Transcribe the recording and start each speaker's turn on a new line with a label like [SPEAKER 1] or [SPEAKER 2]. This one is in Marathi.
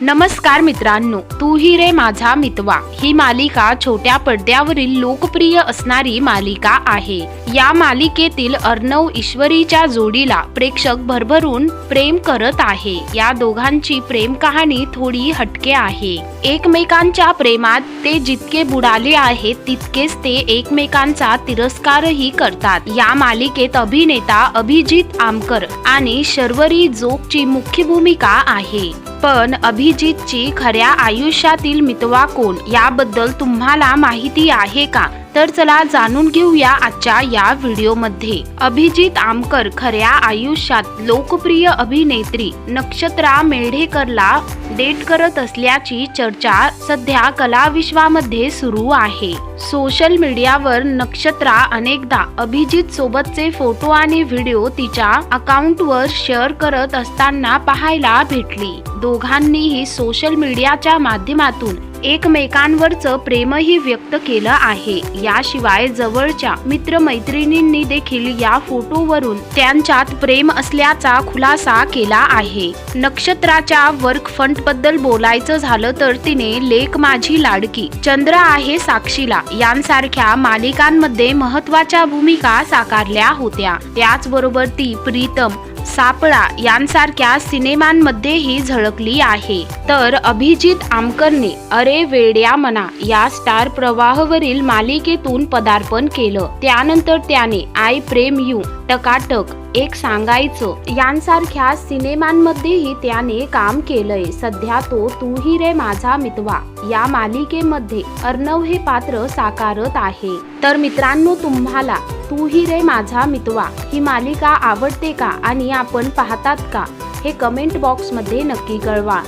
[SPEAKER 1] नमस्कार मित्रांनो तू ही रे माझा मितवा. ही मालिका छोट्या पडद्यावरील लोकप्रिय असणारी मालिका आहे. या मालिकेतील अर्णव ईश्वरीच्या जोडीला प्रेक्षक भरभरून प्रेम करत आहे. या दोघांची प्रेम कहाणी थोडी हटके आहे. एकमेकांच्या प्रेमात ते जितके बुडाले आहेत तितकेच ते एकमेकांचा तिरस्कारही करतात. या मालिकेत अभिनेता अभिजित आमकर आणि शर्वरी जोगची मुख्य भूमिका आहे. पण अभिजितची खऱ्या आयुष्यातील मितवा कोण? याबद्दल तुम्हाला माहिती आहे का? तर चला जाणून घेऊया आजच्या या व्हिडिओमध्ये. अभिजित आमकर खऱ्या आयुष्यात लोकप्रिय अभिनेत्री नक्षत्रा मेढेकरला डेट करत असल्याची चर्चा सध्या कलाविश्वामध्ये सुरू आहे. सोशल मीडियावर नक्षत्रा अनेकदा अभिजित सोबतचे फोटो आणि व्हिडिओ तिच्या अकाउंटवर शेअर करत असताना पाहायला भेटली. दोघांनीही सोशल मीडियाच्या माध्यमातून एकमेकांवरचं प्रेमही व्यक्त केलं आहे. याशिवाय जवळच्या मित्रमैत्रिणींनी देखील या फोटोवरून त्यांच्यात प्रेम असल्याचा खुलासा केला आहे. नक्षत्राच्या वर्क फंडबद्दल बोलायचं झालं तर तिने लेख माझी लाडकी चंद्र आहे साक्षीला यांसारख्या मालिकांमध्ये महत्त्वाच्या भूमिका साकारल्या होत्या. त्याचबरोबर ती प्रीतम सापळा यांसारख्या सिनेमांमध्येही झळकली आहे. तर अभिजित आमकरने अरे वेड्या मना या स्टार प्रवाहवरील मालिकेतून पदार्पण केलं. त्यानंतर त्याने आय प्रेम यू टकाटक एक सांगायचं यांसारख्या सिनेमांमध्येही त्याने काम केलंय. सध्या तो तू ही रे माझा मितवा. या मालिकेमध्ये अर्णव हे पात्र साकारत आहे. तर मित्रांनो तुम्हाला तू ही रे माझा मितवा. ही मालिका आवडते का आणि आपण पाहतात का? हे कमेंट बॉक्समध्ये नक्की कळवा.